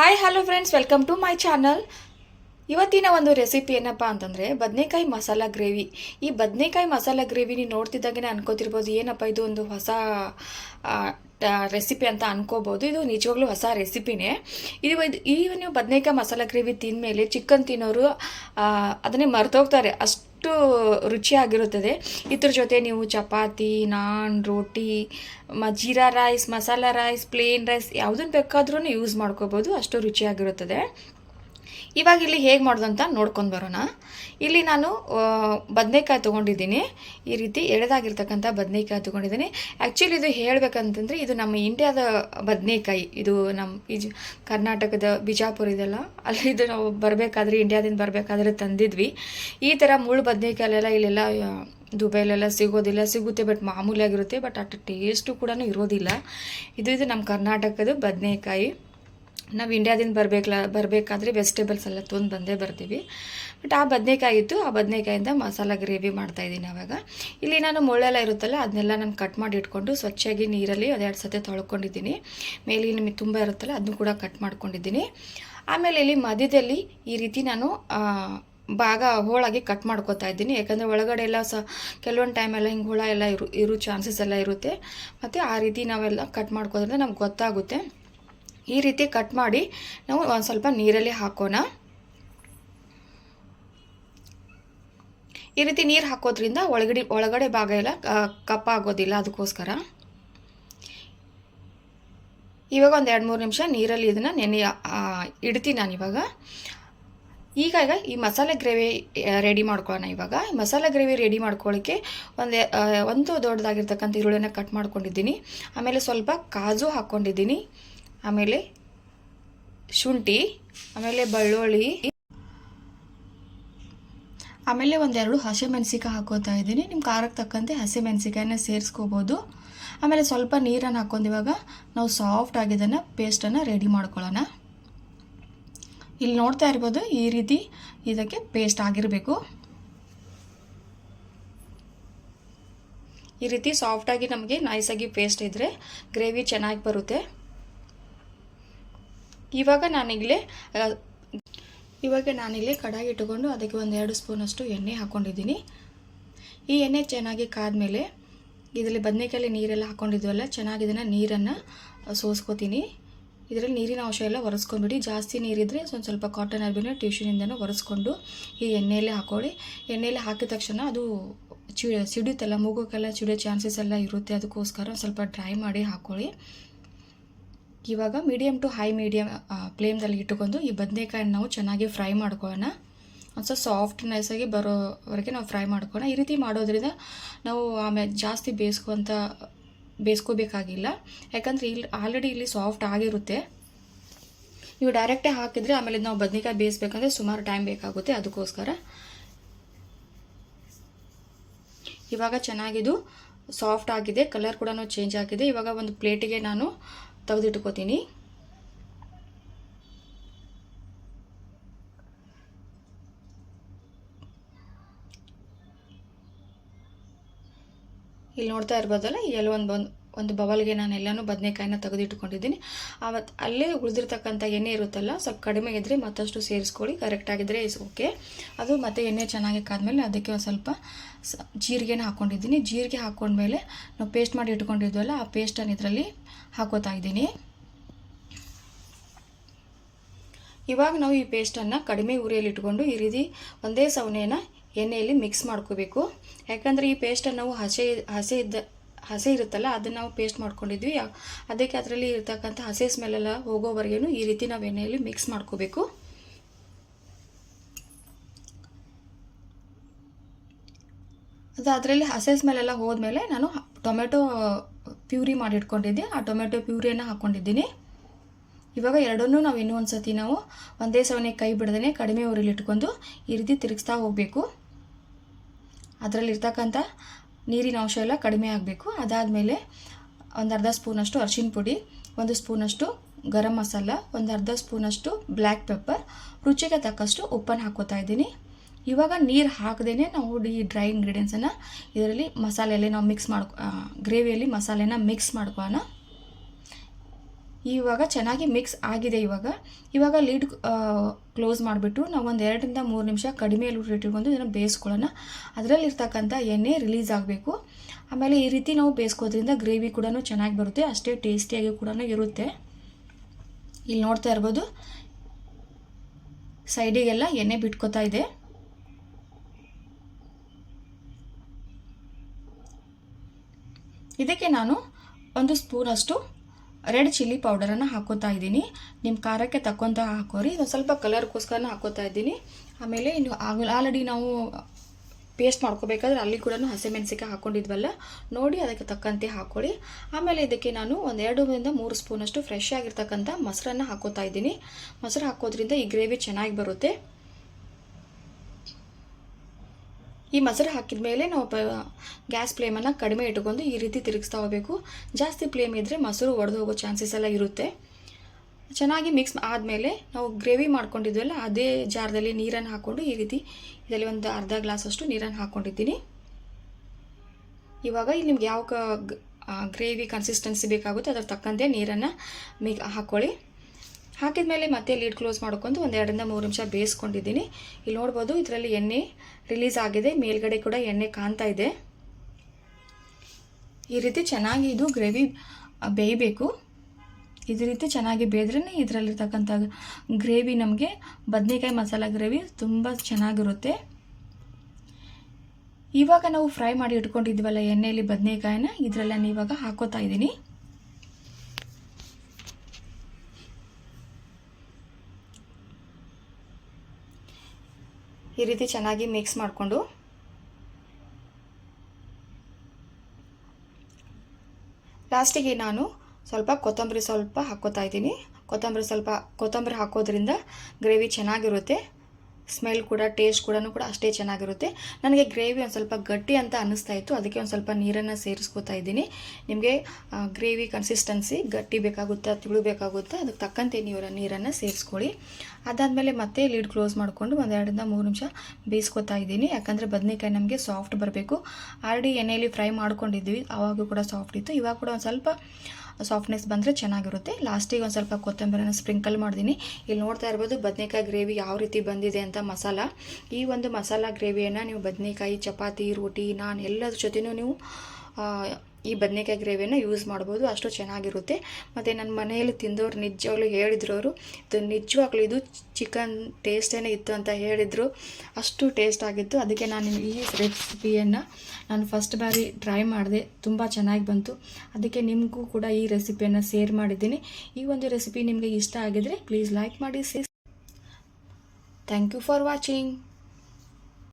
Hi hello friends welcome to my channel ಇವತ್ತಿನ ಒಂದು recipe ಏನಪ್ಪ ಅಂತಂದರೆ ಬದನೆಕಾಯಿ ಮಸಾಲ ಗ್ರೇವಿ. ಈ ಬದನೆಕಾಯಿ ಮಸಾಲ ಗ್ರೇವಿ ನೀವು ನೋಡ್ತಿದ್ದಾಗೆ ಅನ್ಕೋತಿರ್ಬೋದು, ಏನಪ್ಪ ಇದು ಒಂದು ಹೊಸ ರೆಸಿಪಿ ಅಂತ ಅನ್ಕೋಬೋದು. ಇದು ನಿಜವಾಗ್ಲೂ ಹೊಸ ರೆಸಿಪಿನೇ ಇದು ಈ ನೀವು ಬದನೆಕಾಯಿ ಮಸಾಲ ಗ್ರೇವಿ ತಿಂದಮೇಲೆ ಚಿಕನ್ ತಿನ್ನೋರು ಅದನ್ನೇ ಮರೆತೋಗ್ತಾರೆ. ಅಷ್ಟು ರುಚಿಯಾಗಿರುತ್ತದೆ. ಇದ್ರ ಜೊತೆ ನೀವು ಚಪಾತಿ, ನಾನ್, ರೋಟಿ, ಮ, jeera rice, masala rice, plain rice ಯಾವುದನ್ನು ಬೇಕಾದ್ರೂ ಯೂಸ್ ಮಾಡ್ಕೋಬೋದು. ಅಷ್ಟು ರುಚಿಯಾಗಿರುತ್ತದೆ. ಇವಾಗ ಇಲ್ಲಿ ಹೇಗೆ ಮಾಡೋದು ಅಂತ ನೋಡ್ಕೊಂಡು ಬರೋಣ. ಇಲ್ಲಿ ನಾನು ಬದನೆಕಾಯಿ ತೊಗೊಂಡಿದ್ದೀನಿ. ಈ ರೀತಿ ಎಳೆದಾಗಿರ್ತಕ್ಕಂಥ ಬದನೆಕಾಯಿ ತೊಗೊಂಡಿದ್ದೀನಿ. ಆ್ಯಕ್ಚುಲಿ ಇದು ಹೇಳಬೇಕಂತಂದರೆ ಇದು ನಮ್ಮ ಇಂಡಿಯಾದ ಬದನೆಕಾಯಿ. ಇದು ನಮ್ಮ ಈ ಕರ್ನಾಟಕದ ಬಿಜಾಪುರ ಇದೆಲ್ಲ. ಅಲ್ಲಿ ಇದು ನಾವು ಬರಬೇಕಾದ್ರೆ, ಇಂಡಿಯಾದಿಂದ ಬರಬೇಕಾದ್ರೆ ತಂದಿದ್ವಿ. ಈ ಥರ ಮುಳ್ಳು ಬದನೆಕಾಯಲ್ಲೆಲ್ಲ ಇಲ್ಲೆಲ್ಲ ದುಬೈಲೆಲ್ಲ ಸಿಗೋದಿಲ್ಲ. ಸಿಗುತ್ತೆ ಬಟ್ ಮಾಮೂಲಿಯಾಗಿರುತ್ತೆ. ಬಟ್ ಅಷ್ಟು ಟೇಸ್ಟು ಕೂಡ ಇರೋದಿಲ್ಲ. ಇದು ಇದು ನಮ್ಮ ಕರ್ನಾಟಕದ ಬದನೆಕಾಯಿ. ನಾವು ಇಂಡಿಯಾದಿಂದ ಬರಬೇಕಲ್ಲ ಬರಬೇಕಾದ್ರೆ ವೆಜಿಟೇಬಲ್ಸ್ ಎಲ್ಲ ತೊಂದು ಬಂದೇ ಬರ್ತೀವಿ. ಬಟ್ ಆ ಬದನೇಕಾಯಿ ಇತ್ತು, ಆ ಬದನೇಕಾಯಿಂದ ಮಸಾಲ ಗ್ರೇವಿ ಮಾಡ್ತಾಯಿದ್ದೀನಿ ಅವಾಗ. ಇಲ್ಲಿ ನಾನು ಮುಳ್ಳೆಲ್ಲ ಇರುತ್ತಲ್ಲ ಅದನ್ನೆಲ್ಲ ನಾನು ಕಟ್ ಮಾಡಿ ಇಟ್ಕೊಂಡು ಸ್ವಚ್ಛಾಗಿ ನೀರಲ್ಲಿ ಅದೆರಡು ಸತಿ ತೊಳ್ಕೊಂಡಿದ್ದೀನಿ. ಮೇಲೆ ನಿಮಗೆ ತುಂಬ ಇರುತ್ತಲ್ಲ ಅದನ್ನು ಕೂಡ ಕಟ್ ಮಾಡ್ಕೊಂಡಿದ್ದೀನಿ. ಆಮೇಲೆ ಇಲ್ಲಿ ಮಧ್ಯದಲ್ಲಿ ಈ ರೀತಿ ನಾನು ಭಾಗ ಹೋಳಾಗಿ ಕಟ್ ಮಾಡ್ಕೊತಾ ಇದ್ದೀನಿ. ಯಾಕಂದರೆ ಒಳಗಡೆ ಎಲ್ಲ ಸ, ಕೆಲವೊಂದು ಟೈಮೆಲ್ಲ ಹಿಂಗೆ ಹುಳ ಎಲ್ಲ ಇರು, ಇರೋ ಚಾನ್ಸಸ್ ಎಲ್ಲ ಇರುತ್ತೆ. ಮತ್ತು ಆ ರೀತಿ ನಾವೆಲ್ಲ ಕಟ್ ಮಾಡ್ಕೋದ್ರಿಂದ ನಮ್ಗೆ ಗೊತ್ತಾಗುತ್ತೆ. ಈ ರೀತಿ ಕಟ್ ಮಾಡಿ ನಾವು ಒಂದು ಸ್ವಲ್ಪ ನೀರಲ್ಲಿ ಹಾಕೋಣ. ಈ ರೀತಿ ನೀರು ಹಾಕೋದ್ರಿಂದ ಒಳಗಡೆ ಒಳಗಡೆ ಭಾಗ ಎಲ್ಲ ಕಪ್ಪಾಗೋದಿಲ್ಲ ಅದಕ್ಕೋಸ್ಕರ. ಇವಾಗ ಒಂದು ಎರಡು ಮೂರು ನಿಮಿಷ ನೀರಲ್ಲಿ ಇದನ್ನು ನೆನೆ ಇಡ್ತೀನಿ ನಾನು ಇವಾಗ. ಈಗ ಈಗ ಈ ಮಸಾಲೆ ಗ್ರೇವಿ ರೆಡಿ ಮಾಡ್ಕೊಳ್ಳೋಣ ಇವಾಗ. ಮಸಾಲೆ ಗ್ರೇವಿ ರೆಡಿ ಮಾಡ್ಕೊಳ್ಳೋಕ್ಕೆ ಒಂದು ಒಂದು ದೊಡ್ಡದಾಗಿರ್ತಕ್ಕಂಥ ಈರುಳ್ಳಿನ ಕಟ್ ಮಾಡ್ಕೊಂಡಿದ್ದೀನಿ. ಆಮೇಲೆ ಸ್ವಲ್ಪ ಕಾಜು ಹಾಕ್ಕೊಂಡಿದ್ದೀನಿ ಆಮೇಲೆ ಶುಂಠಿ, ಆಮೇಲೆ ಬೆಳ್ಳುಳ್ಳಿ. ಆಮೇಲೆ ಒಂದೆರಡು ಹಸಿಮೆಣಸಿಕಾಯಿ ಹಾಕೋತಾ ಇದ್ದೀನಿ. ನಿಮ್ಮ ಖಾರಕ್ಕೆ ತಕ್ಕಂತೆ ಹಸಿಮೆಣಸಿಕಾಯಿನ ಸೇರಿಸ್ಕೋಬೋದು. ಆಮೇಲೆ ಸ್ವಲ್ಪ ನೀರನ್ನು ಹಾಕೊಂಡಿವಾಗ ನಾವು ಸಾಫ್ಟ್ ಆಗಿದ್ದನ್ನು ಪೇಸ್ಟನ್ನು ರೆಡಿ ಮಾಡ್ಕೊಳ್ಳೋಣ. ಇಲ್ಲಿ ನೋಡ್ತಾ ಇರ್ಬೋದು ಈ ರೀತಿ ಇದಕ್ಕೆ ಪೇಸ್ಟ್ ಆಗಿರಬೇಕು. ಈ ರೀತಿ ಸಾಫ್ಟಾಗಿ ನಮಗೆ ನೈಸಾಗಿ ಪೇಸ್ಟ್ ಇದ್ದರೆ ಗ್ರೇವಿ ಚೆನ್ನಾಗಿ ಬರುತ್ತೆ. ಇವಾಗ ನಾನಿಲ್ಲಿ ಆ, ಇವಾಗ ನಾನಿಲ್ಲಿ ಕಡಾಯಿ ಇಟ್ಟುಕೊಂಡು ಅದಕ್ಕೆ ಒಂದು ಎರಡು ಸ್ಪೂನಷ್ಟು ಎಣ್ಣೆ ಹಾಕ್ಕೊಂಡಿದ್ದೀನಿ ಈ ಎಣ್ಣೆ ಚೆನ್ನಾಗಿ ಕಾದ್ಮೇಲೆ ಇದರಲ್ಲಿ ಬದನೆಕಾಯಲ್ಲಿ ನೀರೆಲ್ಲ ಹಾಕ್ಕೊಂಡಿದ್ವಲ್ಲ ಚೆನ್ನಾಗಿ ಇದನ್ನು ನೀರನ್ನು ಸೋಸ್ಕೋತೀನಿ. ಇದರಲ್ಲಿ ನೀರಿನ ಅಂಶ ಎಲ್ಲ ಒರೆಸ್ಕೊಂಡ್ಬಿಡಿ. ಜಾಸ್ತಿ ನೀರಿದ್ದರೆ ಸ್ವಲ್ಪ ಸ್ವಲ್ಪ ಕಾಟನ್ ಅರ್ಬಿನ ಟ್ಯೂಷನಿಂದನೂ ಒರೆಸ್ಕೊಂಡು ಈ ಎಣ್ಣೆಯಲ್ಲೇ ಹಾಕೊಳ್ಳಿ. ಎಣ್ಣೆಯಲ್ಲಿ ಹಾಕಿದ ತಕ್ಷಣ ಅದು ಚಿ ಸಿಡಿಯುತ್ತಲ್ಲ ಮೂಗೋಕ್ಕೆಲ್ಲ ಚಿಡಿಯೋ ಚಾನ್ಸಸ್ ಎಲ್ಲ ಇರುತ್ತೆ. ಅದಕ್ಕೋಸ್ಕರ ಸ್ವಲ್ಪ ಡ್ರೈ ಮಾಡಿ ಹಾಕ್ಕೊಳ್ಳಿ ಇವಾಗ ಮೀಡಿಯಮ್ ಟು ಹೈ ಮೀಡಿಯಮ್ ಫ್ಲೇಮ್ದಲ್ಲಿ ಇಟ್ಟುಕೊಂಡು ಈ ಬದನೆಕಾಯಿನ ನಾವು ಚೆನ್ನಾಗಿ ಫ್ರೈ ಮಾಡ್ಕೊಳ್ಳೋಣ. ಒಂದು ಸ್ವಲ್ಪ ಸಾಫ್ಟ್ ನೈಸಾಗಿ ಬರೋವರೆಗೆ ನಾವು ಫ್ರೈ ಮಾಡ್ಕೊಳ್ಳೋಣ. ಈ ರೀತಿ ಮಾಡೋದ್ರಿಂದ ನಾವು ಆಮೇಲೆ ಜಾಸ್ತಿ ಬೇಯಿಸ್ಕೊಂತ, ಬೇಯಿಸ್ಕೋಬೇಕಾಗಿಲ್ಲ. ಯಾಕಂದರೆ ಇಲ್ಲಿ ಆಲ್ರೆಡಿ ಇಲ್ಲಿ ಸಾಫ್ಟ್ ಆಗಿರುತ್ತೆ. ನೀವು ಡೈರೆಕ್ಟೇ ಹಾಕಿದರೆ ಆಮೇಲೆ ನಾವು ಬದನೆಕಾಯಿ ಬೇಯಿಸ್ಬೇಕಂದ್ರೆ ಸುಮಾರು ಟೈಮ್ ಬೇಕಾಗುತ್ತೆ ಅದಕ್ಕೋಸ್ಕರ. ಇವಾಗ ಚೆನ್ನಾಗಿದು ಸಾಫ್ಟ್ ಆಗಿದೆ ಕಲರ್ ಕೂಡ ಚೇಂಜ್ ಆಗಿದೆ. ಇವಾಗ ಒಂದು ಪ್ಲೇಟಿಗೆ ನಾನು ತೆಗೆದಿಟ್ಕೋತೀನಿ. ಇಲ್ಲಿ ನೋಡ್ತಾ ಇರ್ಬೋದಲ್ಲ ಈ ಬಂದು ಒಂದು ಒಂದು ಒಂದು ಬವಲ್ಗೆ ನಾನು ಎಲ್ಲನೂ ಬದನೆಕಾಯಿನ ತೆಗೆದಿಟ್ಕೊಂಡಿದ್ದೀನಿ. ಆವತ್ತು ಅಲ್ಲೇ ಉಳಿದಿರ್ತಕ್ಕಂಥ ಎಣ್ಣೆ ಇರುತ್ತಲ್ಲ, ಸ್ವಲ್ಪ ಕಡಿಮೆ ಇದ್ದರೆ ಮತ್ತಷ್ಟು ಸೇರಿಸ್ಕೊಳ್ಳಿ ಕರೆಕ್ಟಾಗಿದ್ದರೆ ಓಕೆ ಅದು ಮತ್ತೆ ಎಣ್ಣೆ ಚೆನ್ನಾಗಿ ಕಾದ್ಮೇಲೆ ಅದಕ್ಕೆ ಒಂದು ಸ್ವಲ್ಪ ಜೀರಿಗೆನ ಹಾಕ್ಕೊಂಡಿದ್ದೀನಿ ಜೀರಿಗೆ ಹಾಕ್ಕೊಂಡ್ಮೇಲೆ ನಾವು ಪೇಸ್ಟ್ ಮಾಡಿ ಇಟ್ಕೊಂಡಿದ್ವಲ್ಲ, ಆ ಪೇಸ್ಟನ್ನು ಇದರಲ್ಲಿ ಹಾಕೋತಾ ಇದ್ದೀನಿ. ಇವಾಗ ನಾವು ಈ ಪೇಸ್ಟನ್ನು ಕಡಿಮೆ ಉರಿಯಲ್ಲಿ ಇಟ್ಕೊಂಡು ಈ ರೀತಿ ಒಂದೇ ಸವನೆಯನ್ನು ಎಣ್ಣೆಯಲ್ಲಿ ಮಿಕ್ಸ್ ಮಾಡ್ಕೋಬೇಕು. ಯಾಕಂದರೆ ಈ ಪೇಸ್ಟನ್ನು ನಾವು ಹಸೆ ಹಸೆ ಇದ್ದ ಹಸೆ ಇರುತ್ತಲ್ಲ, ಅದನ್ನು ನಾವು ಪೇಸ್ಟ್ ಮಾಡ್ಕೊಂಡಿದ್ವಿ. ಅದಕ್ಕೆ ಅದರಲ್ಲಿ ಇರ್ತಕ್ಕಂಥ ಹಸೆ ಸ್ಮೆಲ್ಲೆಲ್ಲ ಹೋಗೋವರೆಗೂ ಈ ರೀತಿ ನಾವು ಎಣ್ಣೆಯಲ್ಲಿ ಮಿಕ್ಸ್ ಮಾಡ್ಕೋಬೇಕು. ಅದು ಅದರಲ್ಲಿ ಹಸೆ ಸ್ಮೆಲ್ಲೆಲ್ಲ ಹೋದ್ಮೇಲೆ ನಾನು ಟೊಮೆಟೊ ಪ್ಯೂರಿ ಮಾಡಿ ಇಟ್ಕೊಂಡಿದ್ದೆ ಆ ಟೊಮೆಟೊ ಪ್ಯೂರಿಯನ್ನು ಹಾಕ್ಕೊಂಡಿದ್ದೀನಿ ಇವಾಗ ಎರಡನ್ನೂ ನಾವು ಇನ್ನೂ ಒಂದು ಸತಿ ನಾವು ಒಂದೇ ಸವನೆ ಕೈ ಬಿಡದೇ ಕಡಿಮೆ ಊರಲ್ಲಿ ಇಟ್ಕೊಂಡು ಈ ರೀತಿ ತಿರುಗಿಸ್ತಾ ಹೋಗಬೇಕು. ಅದರಲ್ಲಿ ಇರ್ತಕ್ಕಂಥ ನೀರಿನ ಅಂಶ ಎಲ್ಲ ಕಡಿಮೆ ಆಗಬೇಕು. ಅದಾದಮೇಲೆ ಒಂದು ಅರ್ಧ ಸ್ಪೂನಷ್ಟು ಅರಿಶಿನ ಪುಡಿ, ಒಂದು ಸ್ಪೂನಷ್ಟು ಗರಂ ಮಸಾಲ, ಒಂದು ಅರ್ಧ ಸ್ಪೂನಷ್ಟು ಬ್ಲ್ಯಾಕ್ ಪೆಪ್ಪರ್. ರುಚಿಗೆ ತಕ್ಕಷ್ಟು ಉಪ್ಪನ್ನು ಹಾಕೋತಾ ಇದ್ದೀನಿ. ಇವಾಗ ನೀರು ಹಾಕದೇ ನಾವು ಈ ಡ್ರೈ ಇಂಗ್ರೀಡಿಯೆಂಟ್ಸನ್ನು ಇದರಲ್ಲಿ ಮಸಾಲೆಯಲ್ಲಿ ನಾವು ಮಿಕ್ಸ್ ಮಾಡ್ಕೊ ಗ್ರೇವಿಯಲ್ಲಿ ಮಸಾಲೆನ ಮಿಕ್ಸ್ ಮಾಡ್ಕೊಳ್ಳೋಣ ಇವಾಗ ಚೆನ್ನಾಗಿ ಮಿಕ್ಸ್ ಆಗಿದೆ ಇವಾಗ. ಇವಾಗ ಲೀಡ್ ಕ್ಲೋಸ್ ಮಾಡಿಬಿಟ್ಟು ನಾವು ಒಂದು ಎರಡರಿಂದ ಮೂರು ನಿಮಿಷ ಕಡಿಮೆ ಇಟ್ಕೊಂಡು ಇದನ್ನು ಬೇಯಿಸ್ಕೊಳ್ಳೋಣ. ಅದರಲ್ಲಿರ್ತಕ್ಕಂಥ ಎಣ್ಣೆ ರಿಲೀಸ್ ಆಗಬೇಕು. ಆಮೇಲೆ ಈ ರೀತಿ ನಾವು ಬೇಯಿಸ್ಕೋದ್ರಿಂದ ಗ್ರೇವಿ ಕೂಡ ಚೆನ್ನಾಗಿ ಬರುತ್ತೆ. ಅಷ್ಟೇ ಟೇಸ್ಟಿಯಾಗಿ ಕೂಡ ಇರುತ್ತೆ. ಇಲ್ಲಿ ನೋಡ್ತಾ ಇರ್ಬೋದು. ಸೈಡಿಗೆಲ್ಲ ಎಣ್ಣೆ ಬಿಟ್ಕೋತಾ ಇದೆ. ಇದಕ್ಕೆ ನಾನು ಒಂದು ಸ್ಪೂನಷ್ಟು ರೆಡ್ ಚಿಲ್ಲಿ ಪೌಡರನ್ನು ಹಾಕೋತಾ ಇದ್ದೀನಿ. ನಿಮ್ಮ ಖಾರಕ್ಕೆ ತಕ್ಕೊಂತ ಹಾಕೋರಿ. ಒಂದು ಸ್ವಲ್ಪ ಕಲರ್ಗೋಸ್ಕರನ ಹಾಕೋತಾ ಇದ್ದೀನಿ. ಆಮೇಲೆ ಇನ್ನು ಆಲ್ರೆಡಿ ನಾವು ಪೇಸ್ಟ್ ಮಾಡ್ಕೋಬೇಕಾದ್ರೆ ಅಲ್ಲಿ ಕೂಡ ಹಸಿಮೆಣಸಿಕಾಯಿ ಹಾಕೊಂಡಿದ್ವಲ್ಲ, ನೋಡಿ ಅದಕ್ಕೆ ತಕ್ಕಂತೆ ಹಾಕೊಳ್ಳಿ. ಆಮೇಲೆ ಇದಕ್ಕೆ ನಾನು ಒಂದು ಎರಡರಿಂದ ಮೂರು ಸ್ಪೂನಷ್ಟು ಫ್ರೆಶ್ ಆಗಿರ್ತಕ್ಕಂಥ ಮೊಸರನ್ನು ಹಾಕೋತಾ ಇದ್ದೀನಿ. ಮೊಸರು ಹಾಕೋದ್ರಿಂದ ಈ ಗ್ರೇವಿ ಚೆನ್ನಾಗಿ ಬರುತ್ತೆ. ಈ ಮೊಸರು ಹಾಕಿದ ಮೇಲೆ ನಾವು ಪ ಗ್ಯಾಸ್ ಫ್ಲೇಮನ್ನು ಕಡಿಮೆ ಇಟ್ಕೊಂಡು ಈ ರೀತಿ ತಿರುಗಿಸ್ತಾ ಹೋಗಬೇಕು. ಜಾಸ್ತಿ ಫ್ಲೇಮ್ ಇದ್ದರೆ ಮೊಸರು ಒಡೆದು ಹೋಗೋ ಚಾನ್ಸಸ್ ಎಲ್ಲ ಇರುತ್ತೆ. ಚೆನ್ನಾಗಿ ಮಿಕ್ಸ್ ಆದಮೇಲೆ ನಾವು ಗ್ರೇವಿ ಮಾಡ್ಕೊಂಡಿದ್ವಲ್ಲ, ಅದೇ ಜಾರದಲ್ಲಿ ನೀರನ್ನು ಹಾಕ್ಕೊಂಡು ಈ ರೀತಿ ಇದರಲ್ಲಿ ಒಂದು ಅರ್ಧ ಗ್ಲಾಸಷ್ಟು ನೀರನ್ನು ಹಾಕ್ಕೊಂಡಿದ್ದೀನಿ ಇವಾಗ ಇಲ್ಲಿ ನಿಮ್ಗೆ ಯಾವ ಗ್ರೇವಿ ಕನ್ಸಿಸ್ಟೆನ್ಸಿ ಬೇಕಾಗುತ್ತೆ, ಅದರ ತಕ್ಕಂತೆ ನೀರನ್ನು ಮಿ ಹಾಕ್ಕೊಳ್ಳಿ ಹಾಕಿದ ಮೇಲೆ ಮತ್ತೆ ಲೀಡ್ ಕ್ಲೋಸ್ ಮಾಡ್ಕೊಂಡು ಒಂದು ಎರಡರಿಂದ ಮೂರು ನಿಮಿಷ ಬೇಯಿಸ್ಕೊಂಡಿದ್ದೀನಿ. ಇಲ್ಲಿ ನೋಡ್ಬೋದು ಇದರಲ್ಲಿ ಎಣ್ಣೆ ರಿಲೀಸ್ ಆಗಿದೆ. ಮೇಲ್ಗಡೆ ಕೂಡ ಎಣ್ಣೆ ಕಾಣ್ತಾ ಇದೆ. ಈ ರೀತಿ ಚೆನ್ನಾಗಿ ಇದು ಗ್ರೇವಿ ಬೇಯಬೇಕು. ಇದೇ ರೀತಿ ಚೆನ್ನಾಗಿ ಬೇಯ್ದ್ರೇ ಇದರಲ್ಲಿರ್ತಕ್ಕಂಥ ಗ್ರೇವಿ ನಮಗೆ, ಬದನೆಕಾಯಿ ಮಸಾಲ ಗ್ರೇವಿ ತುಂಬ ಚೆನ್ನಾಗಿರುತ್ತೆ. ಇವಾಗ ನಾವು ಫ್ರೈ ಮಾಡಿ ಇಟ್ಕೊಂಡಿದ್ವಲ್ಲ ಎಣ್ಣೆಯಲ್ಲಿ ಬದನೆಕಾಯಿನ ಇದರೆಲ್ಲ ಇವಾಗ ಹಾಕೋತಾ ಇದ್ದೀನಿ. ಈ ರೀತಿ ಚೆನ್ನಾಗಿ ಮಿಕ್ಸ್ ಮಾಡಿಕೊಂಡು ಲಾಸ್ಟಿಗೆ ನಾನು ಸ್ವಲ್ಪ ಕೊತ್ತಂಬರಿ ಸ್ವಲ್ಪ ಹಾಕ್ಕೋತಾ ಇದ್ದೀನಿ. ಕೊತ್ತಂಬರಿ ಸ್ವಲ್ಪ, ಕೊತ್ತಂಬರಿ ಹಾಕೋದ್ರಿಂದ ಗ್ರೇವಿ ಚೆನ್ನಾಗಿರುತ್ತೆ. ಸ್ಮೆಲ್ ಕೂಡ, ಟೇಸ್ಟ್ ಕೂಡ ಕೂಡ ಅಷ್ಟೇ ಚೆನ್ನಾಗಿರುತ್ತೆ. ನನಗೆ ಗ್ರೇವಿ ಒಂದು ಸ್ವಲ್ಪ ಗಟ್ಟಿ ಅಂತ ಅನ್ನಿಸ್ತಾ ಇತ್ತು. ಅದಕ್ಕೆ ಒಂದು ಸ್ವಲ್ಪ ನೀರನ್ನು ಸೇರಿಸ್ಕೋತಾ ಇದ್ದೀನಿ. ನಿಮಗೆ ಗ್ರೇವಿ ಕನ್ಸಿಸ್ಟೆನ್ಸಿ ಗಟ್ಟಿ ಬೇಕಾಗುತ್ತಾ, ತಿಳು ಬೇಕಾಗುತ್ತಾ, ಅದಕ್ಕೆ ತಕ್ಕಂತೆ ನೀವು ನೀರನ್ನು ಸೇರಿಸ್ಕೊಳ್ಳಿ. ಅದಾದಮೇಲೆ ಮತ್ತೆ ಲೀಡ್ ಕ್ಲೋಸ್ ಮಾಡಿಕೊಂಡು ಒಂದು ಎರಡರಿಂದ ಮೂರು ನಿಮಿಷ ಬೇಯಿಸ್ಕೊತಾ ಇದ್ದೀನಿ. ಯಾಕಂದರೆ ಬದನೆಕಾಯಿ ನಮಗೆ ಸಾಫ್ಟ್ ಬರಬೇಕು. ಆಲ್ರೆಡಿ ಎಣ್ಣೆಯಲ್ಲಿ ಫ್ರೈ ಮಾಡ್ಕೊಂಡಿದ್ವಿ. ಆವಾಗೂ ಕೂಡ ಸಾಫ್ಟ್ ಇತ್ತು. ಇವಾಗ ಕೂಡ ಒಂದು ಸ್ವಲ್ಪ ಸಾಫ್ಟ್ನೆಸ್ ಬಂದರೆ ಚೆನ್ನಾಗಿರುತ್ತೆ. ಲಾಸ್ಟಿಗೆ ಒಂದು ಸ್ವಲ್ಪ ಕೊತ್ತಂಬರಿನ ಸ್ಪ್ರಿಂಕಲ್ ಮಾಡಿದ್ದೀನಿ ಇಲ್ಲಿ ನೋಡ್ತಾ ಇರ್ಬೋದು ಬದನೆಕಾಯಿ ಗ್ರೇವಿ ಯಾವ ರೀತಿ ಬಂದಿದೆ ಅಂತ ಮಸಾಲ. ಈ ಒಂದು ಮಸಾಲ ಗ್ರೇವಿಯನ್ನು ನೀವು ಬದನೆಕಾಯಿ, ಚಪಾತಿ, ರೋಟಿ, ನಾನು ಎಲ್ಲದ್ರ ಜೊತೆಯೂ ನೀವು ಈ ಬದನೆಕಾಯಿ ಗ್ರೇವಿಯನ್ನು ಯೂಸ್ ಮಾಡ್ಬೋದು, ಅಷ್ಟು ಚೆನ್ನಾಗಿರುತ್ತೆ. ಮತ್ತು ನನ್ನ ಮನೆಯಲ್ಲಿ ತಿಂದವರು ನಿಜವಾಗ್ಲೂ ಹೇಳಿದ್ರು ಅವರು, ಇದು ನಿಜವಾಗ್ಲೂ ಇದು ಚಿಕನ್ ಟೇಸ್ಟೇನೇ ಇತ್ತು ಅಂತ ಹೇಳಿದರು. ಅಷ್ಟು ಟೇಸ್ಟ್ ಆಗಿತ್ತು. ಅದಕ್ಕೆ ನಾನು ಈ ರೆಸಿಪಿಯನ್ನು ನಾನು ಫಸ್ಟ್ ಬಾರಿ ಟ್ರೈ ಮಾಡಿದೆ. ತುಂಬ ಚೆನ್ನಾಗಿ ಬಂತು. ಅದಕ್ಕೆ ನಿಮಗೂ ಕೂಡ ಈ ರೆಸಿಪಿಯನ್ನು ಶೇರ್ ಮಾಡಿದ್ದೀನಿ. ಈ ಒಂದು ರೆಸಿಪಿ ನಿಮಗೆ ಇಷ್ಟ ಆಗಿದರೆ ಪ್ಲೀಸ್ ಲೈಕ್ ಮಾಡಿ say thank you for watching.